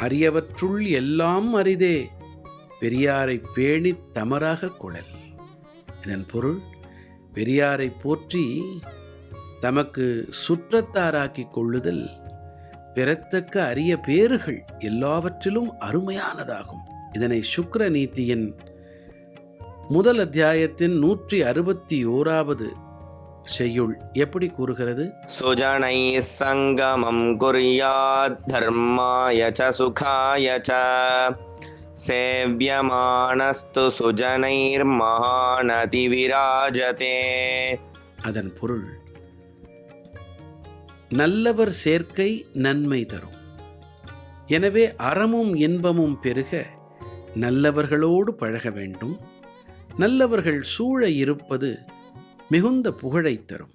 அரியவற்றுள் எல்லாம் அரிதே. பெரியாரை பேணித் தமராக குழல். இதன் பொருள் பெரியாரை போற்றி தமக்கு சுற்றத்தாராக்கிக் கொள்ளுதல் பெறத்தக்க அரிய பேறுகள் எல்லாவற்றிலும் அருமையானதாகும். இதனை சுக்கர நீதியின் முதல் அத்தியாயத்தின் நூற்றி அறுபத்தி ஓராவது செய்யுள். எப்படி கூறுகிறது? சுஜனை சங்கமம் குறியாத் தர்மாய ச சுகாய ச. சேவியமானஸ்து சுஜனைர் மகாநதி விராஜதே. அதன் பொருள் நல்லவர் சேர்க்கை நன்மை தரும். எனவே அறமும் இன்பமும் பெருக நல்லவர்களோடு பழக வேண்டும். நல்லவர்கள் சூழ இருப்பது மிகுந்த புகழை தரும்.